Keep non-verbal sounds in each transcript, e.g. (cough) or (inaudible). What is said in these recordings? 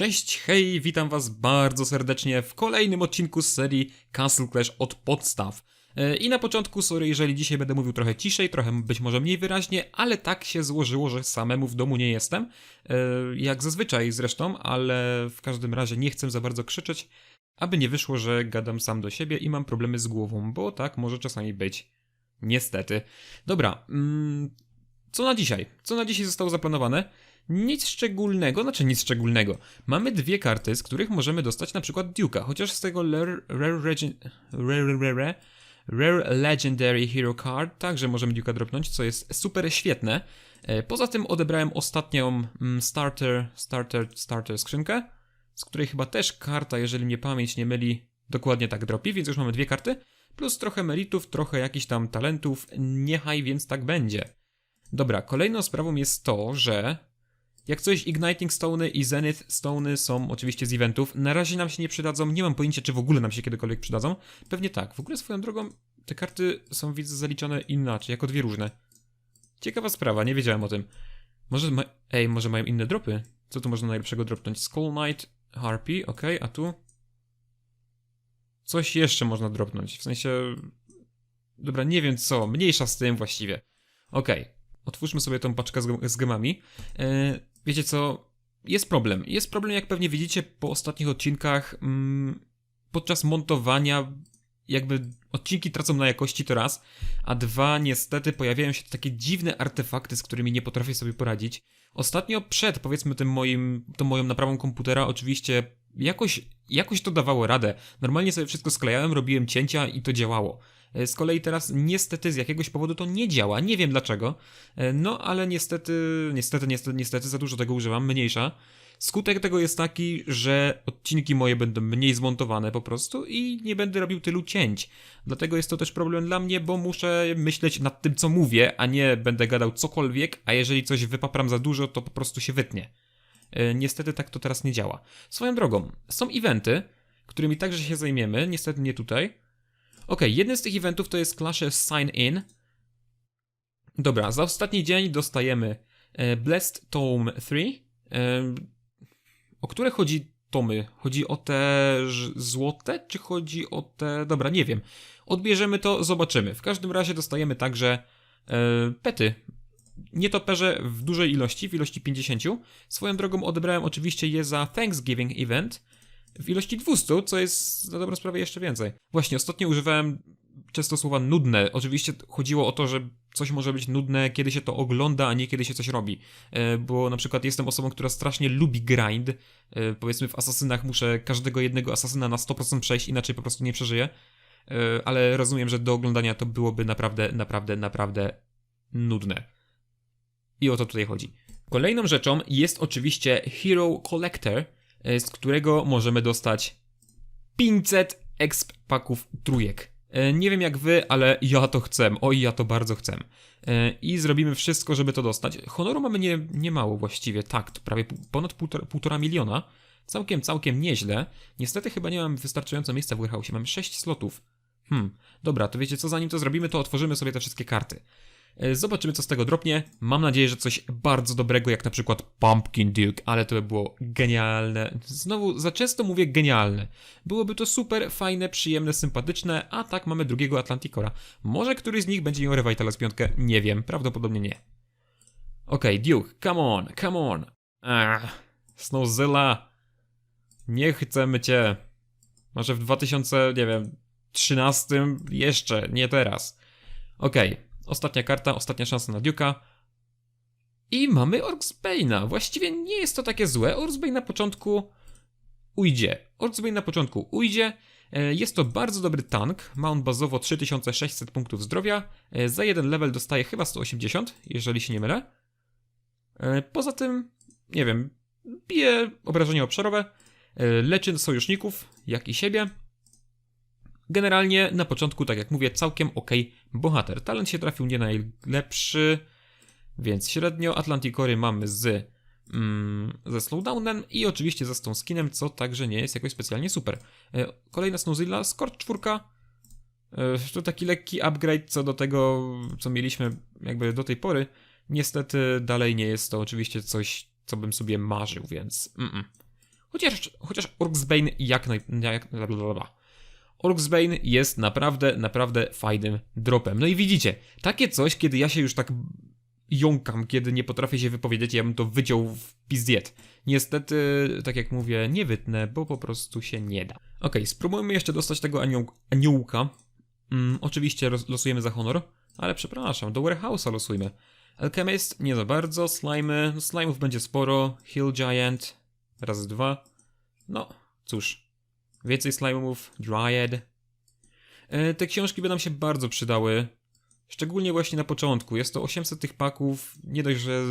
Cześć, hej, witam was bardzo serdecznie w kolejnym odcinku z serii Castle Clash od podstaw. E, I na początku, sorry, jeżeli dzisiaj będę mówił trochę ciszej, trochę być może mniej wyraźnie, ale tak się złożyło, że samemu w domu nie jestem. E, Jak zazwyczaj zresztą, ale w każdym razie nie chcę za bardzo krzyczeć, aby nie wyszło, że gadam sam do siebie i mam problemy z głową, bo tak może czasami być. Niestety. Dobra, mm, co na dzisiaj? Co na dzisiaj zostało zaplanowane? Nic szczególnego, znaczy nic szczególnego. Mamy dwie karty, z których możemy dostać na przykład Duke'a, chociaż z tego Rare, rare, rare Legendary Hero Card także możemy Duke'a dropnąć, co jest super świetne. E, Poza tym odebrałem ostatnią mm, starter, starter, starter skrzynkę, z której chyba też karta, jeżeli mnie pamięć nie myli, dokładnie tak dropi, więc już mamy dwie karty, plus trochę meritów, trochę jakichś tam talentów, niechaj więc tak będzie. Dobra, kolejną sprawą jest to, że jak coś Igniting Stony i Zenith Stony są oczywiście z eventów. Na razie nam się nie przydadzą, nie mam pojęcia, czy w ogóle nam się kiedykolwiek przydadzą. Pewnie tak. W ogóle swoją drogą te karty są widzę zaliczone inaczej, jako dwie różne. Ciekawa sprawa, nie wiedziałem o tym. Może ma... Ej, może mają inne dropy? Co tu można najlepszego dropnąć? Skull Knight, Harpy, okej, a tu? Coś jeszcze można dropnąć, w sensie... Dobra, nie wiem co, mniejsza z tym właściwie. Okej, otwórzmy sobie tą paczkę z, z gemami. E, wiecie co? Jest problem. Jest problem, jak pewnie widzicie po ostatnich odcinkach. Mm, podczas montowania, jakby odcinki tracą na jakości to raz, a dwa, niestety pojawiają się takie dziwne artefakty, z którymi nie potrafię sobie poradzić. Ostatnio przed, powiedzmy, tym moim, tą moją naprawą komputera, oczywiście jakoś, jakoś to dawało radę. Normalnie sobie wszystko sklejałem, robiłem cięcia i to działało. E, Z kolei teraz niestety z jakiegoś powodu to nie działa, nie wiem dlaczego, E, no ale niestety, niestety, niestety, niestety za dużo tego używam, mniejsza. Skutek tego jest taki, że odcinki moje będą mniej zmontowane po prostu i nie będę robił tylu cięć. Dlatego jest to też problem dla mnie, bo muszę myśleć nad tym, co mówię, a nie będę gadał cokolwiek, a jeżeli coś wypapram za dużo, to po prostu się wytnie. E, Niestety tak to teraz nie działa. Swoją drogą, są eventy, którymi także się zajmiemy, niestety nie tutaj. Okej, jeden z tych eventów to jest of Sign In. Dobra, za ostatni dzień dostajemy e, Blessed Tome 3. E, o które chodzi tomy? Chodzi o te złote, czy chodzi o te... Dobra, nie wiem. Odbierzemy to, zobaczymy. W każdym razie dostajemy także e, pety. Nietoperze w dużej ilości, w ilości 50. Swoją drogą odebrałem oczywiście je za Thanksgiving Event w ilości 200, co jest na dobrą sprawę jeszcze więcej. Właśnie, ostatnio używałem często słowa nudne. Oczywiście chodziło o to, że coś może być nudne, kiedy się to ogląda, a nie kiedy się coś robi. E, Bo na przykład jestem osobą, która strasznie lubi grind. E, Powiedzmy w asasynach muszę każdego jednego asasyna na 100% przejść, inaczej po prostu nie przeżyję. E, Ale rozumiem, że do oglądania to byłoby naprawdę, naprawdę, naprawdę nudne. I o to tutaj chodzi. Kolejną rzeczą jest oczywiście Hero Collector, z którego możemy dostać 500 exp paków trójek. E, Nie wiem jak wy, ale ja to chcę. Oj, ja to bardzo chcę. E, I zrobimy wszystko, żeby to dostać. Honoru mamy nie, nie mało właściwie, tak, prawie ponad półtora, półtora miliona. Całkiem, całkiem nieźle. Niestety chyba nie mam wystarczająco miejsca w warehouse. Mam 6 slotów. Hmm, dobra, to wiecie co, zanim to zrobimy, to otworzymy sobie te wszystkie karty. E, Zobaczymy, co z tego dropnie. Mam nadzieję, że coś bardzo dobrego, jak na przykład Pumpkin Duke, ale to by było genialne. Znowu, za często mówię genialne. Byłoby to super, fajne, przyjemne, sympatyczne, a tak mamy drugiego Atlanticora. Może któryś z nich będzie miał Revitalize 5? Nie wiem, prawdopodobnie nie. Okej, Duke, come on, come on. Ach, Snowzilla. Nie chcemy cię. Może w 2000, nie wiem, 13 jeszcze, nie teraz. Okej, ostatnia karta, ostatnia szansa na Duke'a. I mamy Orcsbane'a. Właściwie nie jest to takie złe. Orcsbane na początku ujdzie. Orcsbane na początku ujdzie. E, Jest to bardzo dobry tank. Ma on bazowo 3600 punktów zdrowia. E, Za jeden level dostaje chyba 180, jeżeli się nie mylę. E, Poza tym, nie wiem, bije obrażenia obszarowe, leczy sojuszników, jak i siebie. Generalnie na początku, tak jak mówię, całkiem ok bohater. Talent się trafił nie najlepszy, więc średnio. Atlanticory mamy z mm, ze slowdownem i oczywiście ze tą skinem, co także nie jest jakoś specjalnie super. E, Kolejna Snowzilla, Scorch 4. E, To taki lekki upgrade co do tego, co mieliśmy jakby do tej pory. Niestety dalej nie jest to oczywiście coś, co bym sobie marzył, więc mm -mm. Chociaż, chociaż Orksbane jak naj... Jak. Orksbane jest naprawdę, naprawdę fajnym dropem. No i widzicie, takie coś, kiedy ja się już tak jąkam, kiedy nie potrafię się wypowiedzieć, ja bym to wyciął w pizdiet. Niestety, tak jak mówię, nie wytnę, bo po prostu się nie da. Okej, spróbujmy jeszcze dostać tego anioł aniołka. Mm, oczywiście losujemy za honor, ale przepraszam, do Warehouse'a losujmy. Alchemist, nie za bardzo, slimy, slime'ów będzie sporo, Hill Giant, raz dwa. No, cóż, więcej slime'ów, Dryad. E, te książki by nam się bardzo przydały, szczególnie właśnie na początku. Jest to 800 tych paków, nie dość, że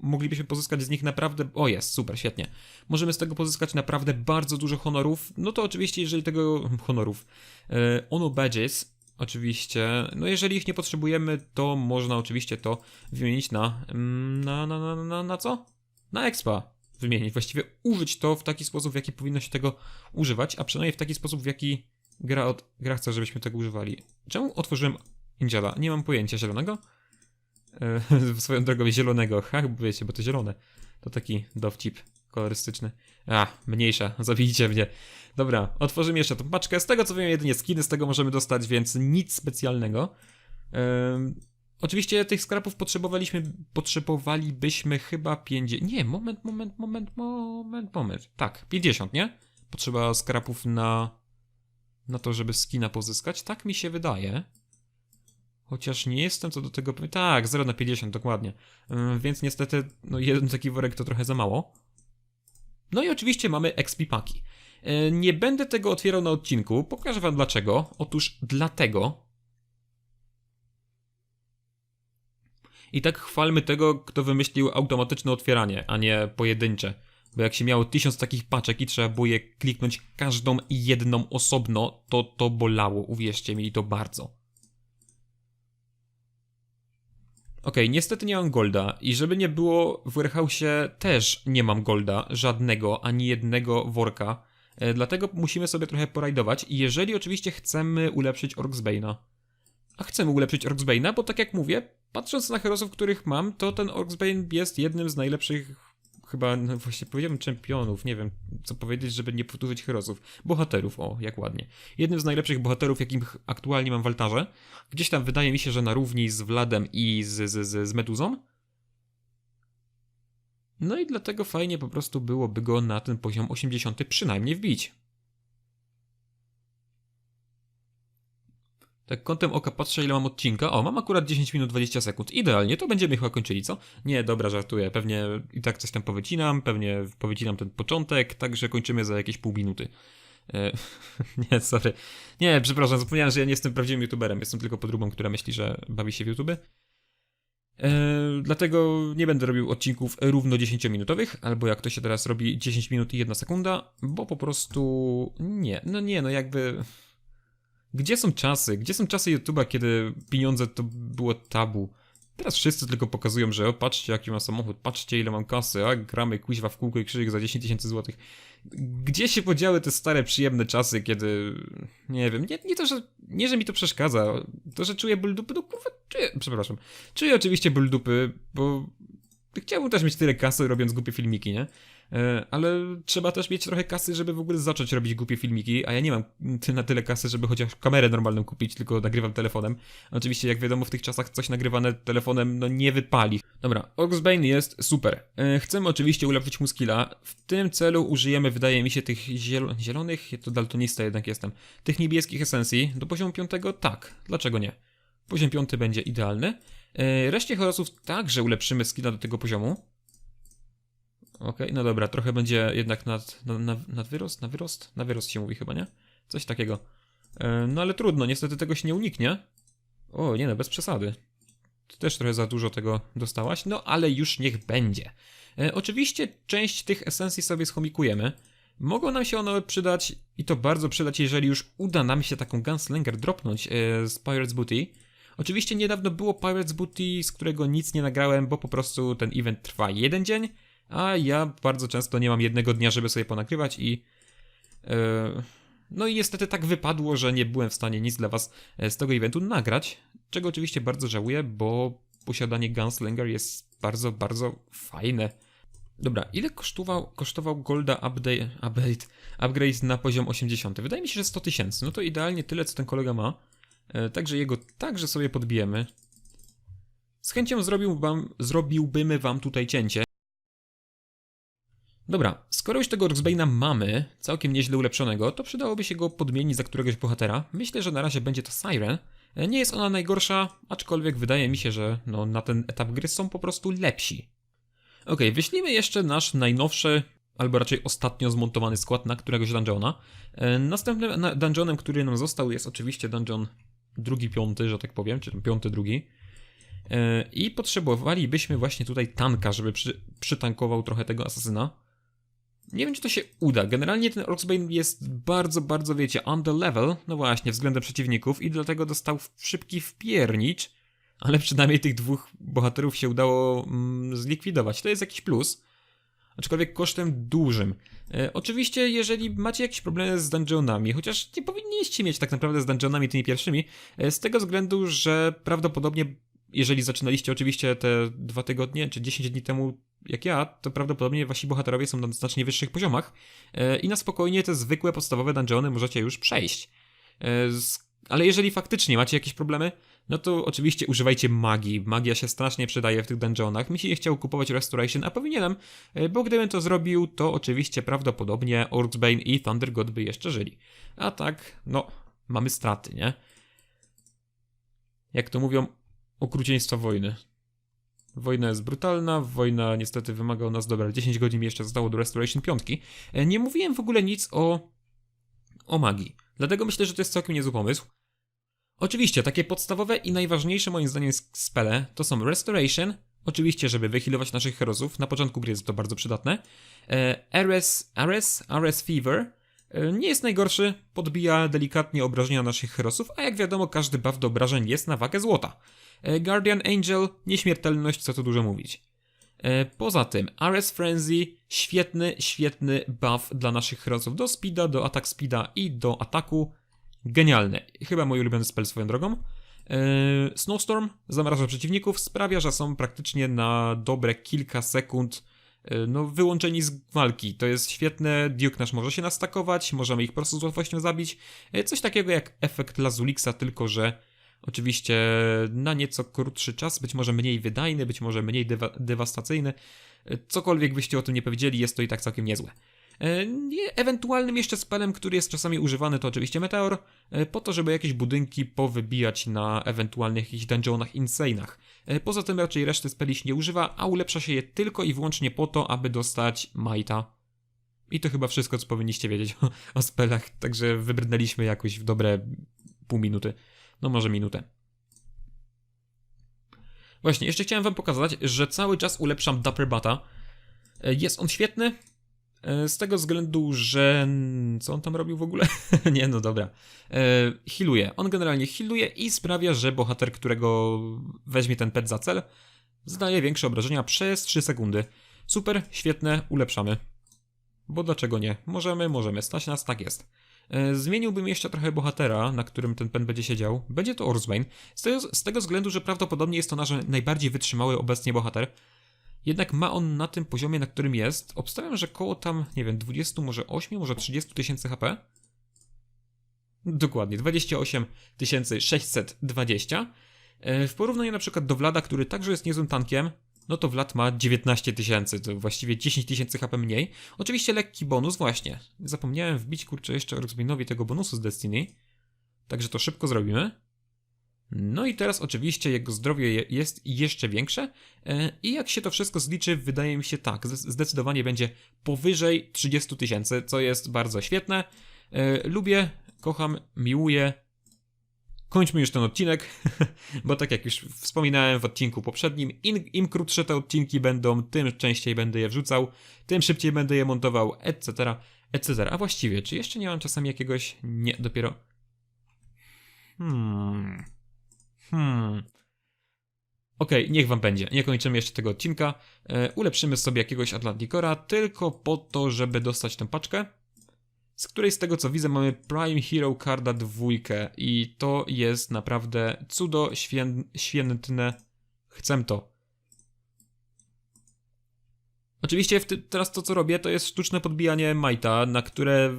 moglibyśmy pozyskać z nich naprawdę... O jest, super, świetnie. Możemy z tego pozyskać naprawdę bardzo dużo honorów, no to oczywiście jeżeli tego... (laughs) honorów. E, ono badges, oczywiście, no jeżeli ich nie potrzebujemy, to można oczywiście to wymienić na... mm, na, na, na, na, na co? Na expa wymienić, właściwie użyć to w taki sposób, w jaki powinno się tego używać, a przynajmniej w taki sposób, w jaki gra, od, gra chce, żebyśmy tego używali. Czemu otworzyłem Angela? Nie mam pojęcia zielonego. E, (laughs) swoją drogą zielonego, ha, wiecie, bo to zielone. To taki dowcip kolorystyczny. A, mniejsza, zabijcie mnie. Dobra, otworzymy jeszcze tą paczkę. Z tego co wiem, jedynie skiny z tego możemy dostać, więc nic specjalnego. Ym, oczywiście tych skrapów potrzebowaliśmy, potrzebowalibyśmy chyba 50. Nie, moment, moment, moment, moment, moment. Tak, 50, nie? Potrzeba skrapów na. na to, żeby skina pozyskać. Tak mi się wydaje. Chociaż nie jestem co do tego pewien. Tak, 0 na 50, dokładnie. Więc niestety, no jeden taki worek to trochę za mało. No i oczywiście mamy XP paki. Yy, Nie będę tego otwierał na odcinku. Pokażę wam dlaczego. Otóż dlatego. I tak chwalmy tego, kto wymyślił automatyczne otwieranie, a nie pojedyncze. Bo jak się miało tysiąc takich paczek i trzeba było je kliknąć każdą jedną osobno, to to bolało, uwierzcie mi, i to bardzo. Okej, niestety nie mam golda i żeby nie było, w warehouse'ie też nie mam golda, żadnego, ani jednego worka, e, dlatego musimy sobie trochę porajdować jeżeli oczywiście chcemy ulepszyć Orksbane'a. A chcemy ulepszyć Orksbane'a, bo tak jak mówię, patrząc na herosów, których mam, to ten Orksbane jest jednym z najlepszych, chyba, no właśnie powiedziałem czempionów, nie wiem co powiedzieć, żeby nie powtórzyć herosów. Bohaterów, o, jak ładnie. Jednym z najlepszych bohaterów, jakich aktualnie mam w altarze. Gdzieś tam wydaje mi się, że na równi z Wladem i z, z, z, z Meduzą. No i dlatego fajnie po prostu byłoby go na ten poziom 80 przynajmniej wbić. Tak kątem oka patrzę ile mam odcinka. O, mam akurat 10 minut 20 sekund. Idealnie, to będziemy chyba kończyli, co? Nie, dobra, żartuję. Pewnie i tak coś tam powycinam, pewnie powycinam ten początek, także kończymy za jakieś pół minuty. E, (laughs) nie, sorry. Nie, przepraszam, zapomniałem, że ja nie jestem prawdziwym youtuberem. Jestem tylko podróbą, która myśli, że bawi się w YouTube. E, dlatego nie będę robił odcinków równo 10-minutowych, albo jak to się teraz robi 10 minut i 1 sekunda, bo po prostu nie, no nie, no jakby gdzie są czasy? Gdzie są czasy YouTube'a, kiedy pieniądze to było tabu? Teraz wszyscy tylko pokazują, że o, patrzcie jaki mam samochód, patrzcie ile mam kasy, a gramy kuźwa w kółko i krzyżyk za 10 tysięcy złotych. Gdzie się podziały te stare, przyjemne czasy, kiedy... Nie wiem, nie, nie to, że... Nie, że mi to przeszkadza, to, że czuję ból dupy, no kurwa, czuję... Przepraszam. Czuję oczywiście ból dupy, bo... Chciałbym też mieć tyle kasy, robiąc głupie filmiki, nie? E, Ale trzeba też mieć trochę kasy, żeby w ogóle zacząć robić głupie filmiki, a ja nie mam na tyle kasy, żeby chociaż kamerę normalną kupić, tylko nagrywam telefonem. Oczywiście, jak wiadomo, w tych czasach coś nagrywane telefonem, no nie wypali. Dobra, Oxbane jest super. E, Chcemy oczywiście ulepszyć mu skilla. W tym celu użyjemy, wydaje mi się, tych zielo- zielonych, to daltonista jednak jestem, tych niebieskich esencji. Do poziomu piątego? Tak. Dlaczego nie? Poziom piąty będzie idealny. E, Reszcie horosów także ulepszymy skilla do tego poziomu. Okej, no dobra, trochę będzie jednak nad, na, na, nad wyrost, na wyrost, na wyrost się mówi chyba, nie? Coś takiego. E, no ale trudno, niestety tego się nie uniknie. O, nie no, bez przesady. Ty też trochę za dużo tego dostałaś, no ale już niech będzie. E, oczywiście część tych esencji sobie schomikujemy. Mogą nam się one przydać i to bardzo przydać, jeżeli już uda nam się taką Gunslinger dropnąć e, z Pirates Booty. Oczywiście niedawno było Pirates Booty, z którego nic nie nagrałem, bo po prostu ten event trwa jeden dzień, a ja bardzo często nie mam jednego dnia, żeby sobie ponagrywać i. e, no i niestety tak wypadło, że nie byłem w stanie nic dla Was e, z tego eventu nagrać, czego oczywiście bardzo żałuję, bo posiadanie Gunslinger jest bardzo, bardzo fajne. Dobra, ile kosztował, kosztował Golda update, update, upgrade na poziom 80? Wydaje mi się, że 100 tysięcy. No to idealnie tyle, co ten kolega ma. E, także jego także sobie podbijemy. Z chęcią zrobił wam, zrobiłbym wam tutaj cięcie. Dobra, skoro już tego Roxbane'a mamy, całkiem nieźle ulepszonego, to przydałoby się go podmienić za któregoś bohatera. Myślę, że na razie będzie to Siren. Nie jest ona najgorsza, aczkolwiek wydaje mi się, że no, na ten etap gry są po prostu lepsi. Ok, wyślijmy jeszcze nasz najnowszy, albo raczej ostatnio zmontowany skład na któregoś dungeona. E, Następnym na- dungeonem, który nam został jest oczywiście dungeon drugi, piąty, że tak powiem, czy piąty, drugi. E, I potrzebowalibyśmy właśnie tutaj tanka, żeby przy, przytankował trochę tego asasyna. Nie wiem, czy to się uda. Generalnie ten Orcsbane jest bardzo, bardzo, wiecie, under level, no właśnie, względem przeciwników i dlatego dostał szybki wpiernicz, ale przynajmniej tych dwóch bohaterów się udało mm, zlikwidować. To jest jakiś plus, aczkolwiek kosztem dużym. E, oczywiście, jeżeli macie jakieś problemy z dungeonami, chociaż nie powinniście mieć tak naprawdę z dungeonami tymi pierwszymi, e, z tego względu, że prawdopodobnie, jeżeli zaczynaliście oczywiście te dwa tygodnie czy 10 dni temu, jak ja, to prawdopodobnie wasi bohaterowie są na znacznie wyższych poziomach e, i na spokojnie te zwykłe, podstawowe dungeony możecie już przejść. E, Ale jeżeli faktycznie macie jakieś problemy, no to oczywiście używajcie magii. Magia się strasznie przydaje w tych dungeonach. Mi się nie chciał kupować Restoration, a powinienem, e, bo gdybym to zrobił, to oczywiście prawdopodobnie Orcsbane i Thunder God by jeszcze żyli. A tak, no, mamy straty, nie? Jak to mówią, okrucieństwa wojny. Wojna jest brutalna, wojna niestety wymaga od nas, dobra, 10 godzin jeszcze zostało do Restoration 5. E, Nie mówiłem w ogóle nic o, o magii, dlatego myślę, że to jest całkiem niezły pomysł. Oczywiście, takie podstawowe i najważniejsze moim zdaniem spele to są Restoration, oczywiście, żeby wyhealować naszych herosów, na początku gry jest to bardzo przydatne. E, Ares, Ares, Ares Fever e, nie jest najgorszy, podbija delikatnie obrażenia naszych herosów, a jak wiadomo, każdy buff do obrażeń jest na wagę złota. E, Guardian Angel, nieśmiertelność, co tu dużo mówić. E, Poza tym, Ares Frenzy, świetny, świetny buff dla naszych herosów do speeda, do attack speeda i do ataku. Genialny. Chyba mój ulubiony spell swoją drogą. E, Snowstorm zamraża przeciwników, sprawia, że są praktycznie na dobre kilka sekund no, wyłączeni z walki. To jest świetne, Duke nasz może się nastakować, możemy ich po prostu z łatwością zabić. Coś takiego jak efekt Lazulixa, tylko że oczywiście na nieco krótszy czas, być może mniej wydajny, być może mniej dewa- dewastacyjny. Cokolwiek byście o tym nie powiedzieli, jest to i tak całkiem niezłe. E, Ewentualnym jeszcze spelem, który jest czasami używany, to oczywiście Meteor, e, po to, żeby jakieś budynki powybijać na ewentualnych jakichś dungeonach insane'ach. E, Poza tym raczej reszty speli się nie używa, a ulepsza się je tylko i wyłącznie po to, aby dostać Majta. I to chyba wszystko, co powinniście wiedzieć o, o spelach, także wybrnęliśmy jakoś w dobre pół minuty. No może minutę. Właśnie, jeszcze chciałem wam pokazać, że cały czas ulepszam Dapper Bata. E, Jest on świetny, e, z tego względu, że... Co on tam robił w ogóle? (laughs) nie, no dobra. E, healuje. On generalnie healuje i sprawia, że bohater, którego weźmie ten pet za cel, zdaje większe obrażenia przez 3 sekundy. Super, świetne, ulepszamy. Bo dlaczego nie? Możemy, możemy. Stać nas, tak jest. E, Zmieniłbym jeszcze trochę bohatera, na którym ten pen będzie siedział. Będzie to Orsbane. Z tego, z tego względu, że prawdopodobnie jest to nasz najbardziej wytrzymały obecnie bohater. Jednak ma on na tym poziomie, na którym jest, obstawiam, że koło tam, nie wiem, 20, może 8, może 30 tysięcy HP. Dokładnie, 28 620. E, W porównaniu na przykład do Vlada, który także jest niezłym tankiem, no to Vlad ma 19 tysięcy, to właściwie 10 tysięcy HP mniej. Oczywiście lekki bonus, właśnie. Zapomniałem wbić, kurczę, jeszcze Roxbane'owi tego bonusu z Destiny. Także to szybko zrobimy. No i teraz oczywiście jego zdrowie je- jest jeszcze większe e, i jak się to wszystko zliczy, wydaje mi się tak, zde- zdecydowanie będzie powyżej 30 tysięcy, co jest bardzo świetne. E, Lubię, kocham, miłuję. Kończmy już ten odcinek, (laughs) bo tak jak już wspominałem w odcinku poprzednim, im, im krótsze te odcinki będą, tym częściej będę je wrzucał, tym szybciej będę je montował, etc., etc. A właściwie, czy jeszcze nie mam czasami jakiegoś... Nie, dopiero... Hmm... Hmm. Okej, niech wam będzie. Nie kończymy jeszcze tego odcinka. E, ulepszymy sobie jakiegoś Atlantikora tylko po to, żeby dostać tę paczkę. Z której z tego co widzę mamy Prime Hero Carda dwójkę i to jest naprawdę cudo świę, świętne. Chcę to. Oczywiście teraz to, co robię, to jest sztuczne podbijanie Majta, na które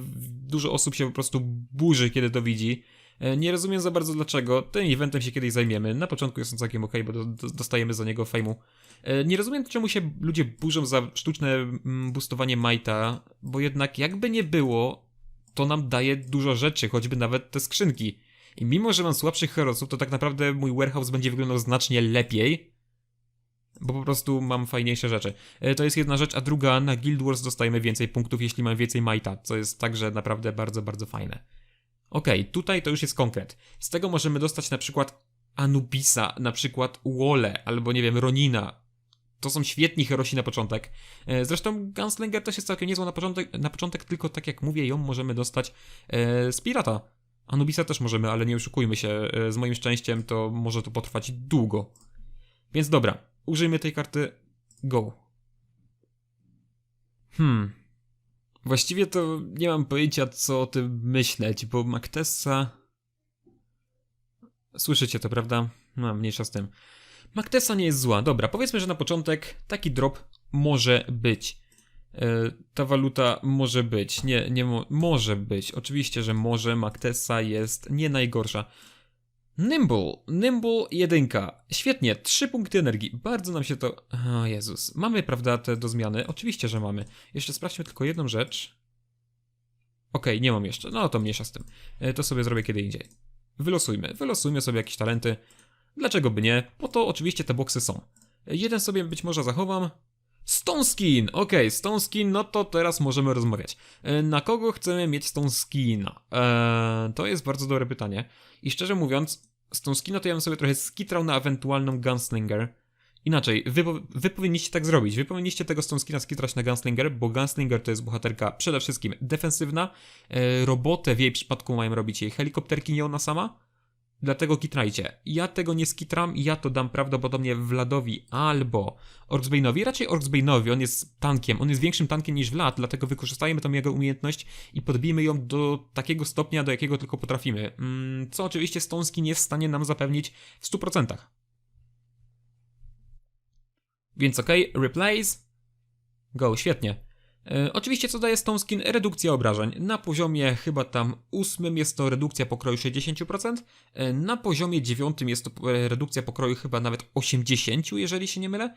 dużo osób się po prostu burzy, kiedy to widzi. E, Nie rozumiem za bardzo dlaczego. Tym eventem się kiedyś zajmiemy. Na początku jest on całkiem ok, bo do, dostajemy za niego fejmu. E, Nie rozumiem, czemu się ludzie burzą za sztuczne mm, boostowanie Majta, bo jednak jakby nie było, to nam daje dużo rzeczy, choćby nawet te skrzynki. I mimo, że mam słabszych herosów, to tak naprawdę mój warehouse będzie wyglądał znacznie lepiej, bo po prostu mam fajniejsze rzeczy. E, To jest jedna rzecz, a druga, na Guild Wars dostajemy więcej punktów, jeśli mamy więcej Majta, co jest także naprawdę bardzo, bardzo fajne. Okej, tutaj to już jest konkret. Z tego możemy dostać na przykład Anubisa, na przykład Wole, albo nie wiem, Ronina. To są świetni herosi na początek. E, Zresztą Gunslinger też jest całkiem niezła na początek, na początek tylko tak jak mówię, ją możemy dostać e, z pirata. Anubisa też możemy, ale nie oszukujmy się, e, z moim szczęściem to może to potrwać długo. Więc dobra, użyjmy tej karty Go. Hmm. Właściwie to nie mam pojęcia, co o tym myśleć, bo Maktessa... Słyszycie to, prawda? No, mniejsza z tym. Maktessa nie jest zła. Dobra, powiedzmy, że na początek taki drop może być. E, ta waluta może być. Nie, nie mo może być. Oczywiście, że może. Maktessa jest nie najgorsza. Nimble, Nimble jedynka. Świetnie, trzy punkty energii. Bardzo nam się to... O Jezus. Mamy, prawda, te do zmiany? Oczywiście, że mamy. Jeszcze sprawdźmy tylko jedną rzecz. Okej, nie mam jeszcze. No to mniejsza z tym. E, To sobie zrobię kiedy indziej. Wylosujmy. Wylosujmy sobie jakieś talenty. Dlaczego by nie? Po to oczywiście te boksy są. Jeden sobie być może zachowam. Stone Skin! Okej, Stone Skin, no to teraz możemy rozmawiać. E, Na kogo chcemy mieć Stone Skina? Eee, to jest bardzo dobre pytanie. I szczerze mówiąc, Stone Skina to ja bym sobie trochę skitrał na ewentualną Gunslinger. Inaczej, wy, wy powinniście tak zrobić. Wy powinniście tego Stone Skina skitrać na Gunslinger, bo Gunslinger to jest bohaterka przede wszystkim defensywna. E, robotę w jej przypadku mają robić jej helikopterki, nie ona sama. Dlatego kitrajcie. Ja tego nie skitram, ja to dam prawdopodobnie Vladowi albo Orksbane'owi. Raczej Orksbane'owi, on jest tankiem, on jest większym tankiem niż Vlad, dlatego wykorzystajmy tą jego umiejętność i podbijmy ją do takiego stopnia, do jakiego tylko potrafimy. Mm, Co oczywiście Stoneski nie jest w stanie nam zapewnić w 100%. Więc okej, replace. Go, świetnie. E, oczywiście co daje Stone Skin? Redukcja obrażeń. Na poziomie chyba tam ósmym jest to redukcja pokroju 60%, e, na poziomie dziewiątym jest to e, redukcja pokroju chyba nawet 80%, jeżeli się nie mylę.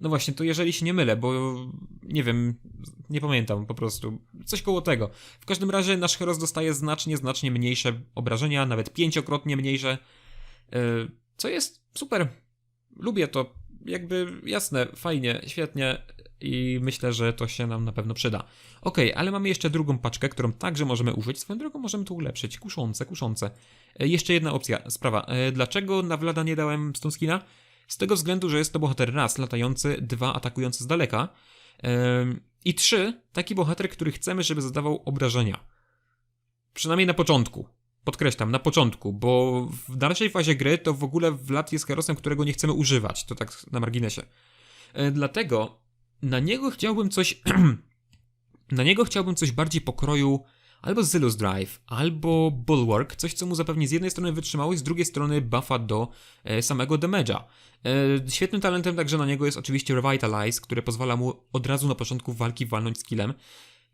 No właśnie, to jeżeli się nie mylę, bo nie wiem, nie pamiętam po prostu. Coś koło tego. W każdym razie nasz heros dostaje znacznie, znacznie mniejsze obrażenia, nawet pięciokrotnie mniejsze. Co jest super. Lubię to. Jakby jasne, fajnie, świetnie i myślę, że to się nam na pewno przyda. Ok, ale mamy jeszcze drugą paczkę, którą także możemy użyć. Swoją drogą możemy to ulepszyć. Kuszące, kuszące. E, Jeszcze jedna opcja, sprawa. E, Dlaczego na Vlada nie dałem Stone Skina? Z tego względu, że jest to bohater raz latający, dwa atakujący z daleka em, i trzy taki bohater, który chcemy, żeby zadawał obrażenia. Przynajmniej na początku. Podkreślam, na początku, bo w dalszej fazie gry to w ogóle Vlad jest herosem, którego nie chcemy używać. To tak na marginesie. E, Dlatego na niego chciałbym coś. (clears throat) na niego chciałbym coś bardziej pokroju albo Zillus Drive, albo Bulwark, coś co mu zapewni z jednej strony wytrzymałość, z drugiej strony buffa do e, samego damage'a. E, świetnym talentem także na niego jest oczywiście Revitalize, które pozwala mu od razu na początku walki walnąć skillem.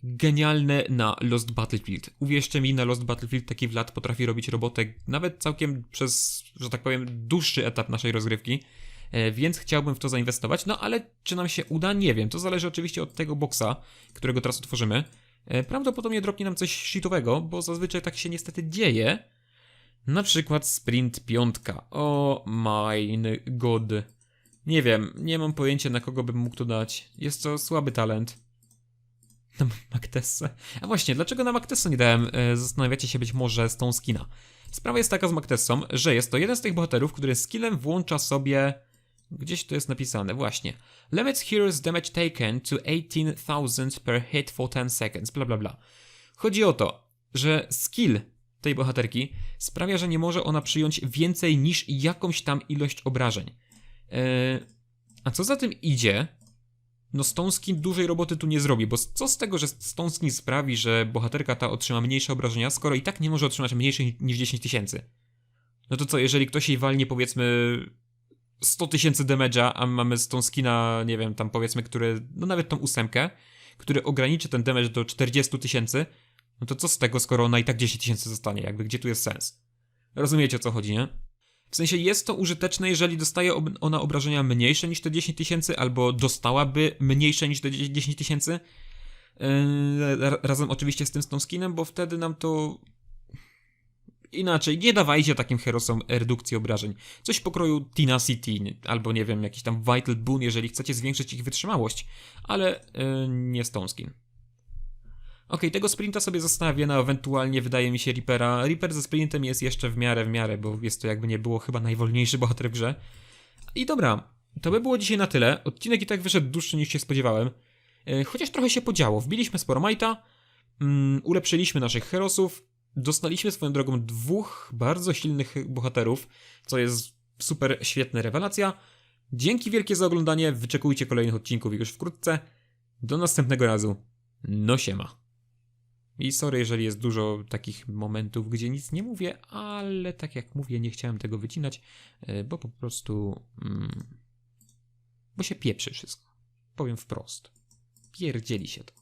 Genialne na Lost Battlefield. Uwierzcie mi, na Lost Battlefield taki Vlad potrafi robić robotę nawet całkiem przez, że tak powiem, dłuższy etap naszej rozgrywki. E, więc chciałbym w to zainwestować. No ale czy nam się uda? Nie wiem. To zależy oczywiście od tego boxa, którego teraz otworzymy. E, Prawdopodobnie dropnie nam coś shitowego, bo zazwyczaj tak się niestety dzieje. Na przykład sprint piątka. O my god. Nie wiem, nie mam pojęcia na kogo bym mógł to dać. Jest to słaby talent. Na Maktessę. A właśnie, dlaczego na Maktessę nie dałem? E, Zastanawiacie się być może z tą skina. Sprawa jest taka z Maktessą, że jest to jeden z tych bohaterów, który skillem włącza sobie... Gdzieś to jest napisane, właśnie. Limits hero's damage taken to 18,000 per hit for 10 seconds, bla bla bla. Chodzi o to, że skill tej bohaterki sprawia, że nie może ona przyjąć więcej niż jakąś tam ilość obrażeń. Eee, a co za tym idzie, no Stone Skin dużej roboty tu nie zrobi, bo co z tego, że Stone Skin sprawi, że bohaterka ta otrzyma mniejsze obrażenia, skoro i tak nie może otrzymać mniejszych niż 10 tysięcy? No to co, jeżeli ktoś jej walnie powiedzmy 100 tysięcy damage'a, a mamy z tą skina, nie wiem, tam powiedzmy, który, no nawet tą ósemkę, który ograniczy ten damage do 40 tysięcy, no to co z tego, skoro ona i tak 10 tysięcy zostanie, jakby gdzie tu jest sens? Rozumiecie o co chodzi, nie? W sensie jest to użyteczne, jeżeli dostaje ona obrażenia mniejsze niż te 10 tysięcy, albo dostałaby mniejsze niż te 10 tysięcy. Yy, ra- razem oczywiście z tym z tą skinem, bo wtedy nam to inaczej, nie dawajcie takim herosom redukcji obrażeń. Coś w pokroju Tenacity, albo nie wiem, jakiś tam Vital Boon, jeżeli chcecie zwiększyć ich wytrzymałość, ale yy, nie Stone Skin. Okej, tego sprinta sobie zostawię na ewentualnie, wydaje mi się, Reapera. Reaper ze sprintem jest jeszcze w miarę, w miarę, bo jest to jakby nie było chyba najwolniejszy bohater w grze. I dobra, to by było dzisiaj na tyle. Odcinek i tak wyszedł dłuższy niż się spodziewałem. Yy, Chociaż trochę się podziało. Wbiliśmy sporo majta, mm, ulepszyliśmy naszych herosów, dostaliśmy swoją drogą dwóch bardzo silnych bohaterów, co jest super świetna rewelacja. Dzięki wielkie za oglądanie, wyczekujcie kolejnych odcinków już wkrótce. Do następnego razu. No siema. I sorry, jeżeli jest dużo takich momentów, gdzie nic nie mówię, ale tak jak mówię, nie chciałem tego wycinać, e, bo po prostu. Mm, bo się pieprzy wszystko. Powiem wprost. Pierdzieli się to.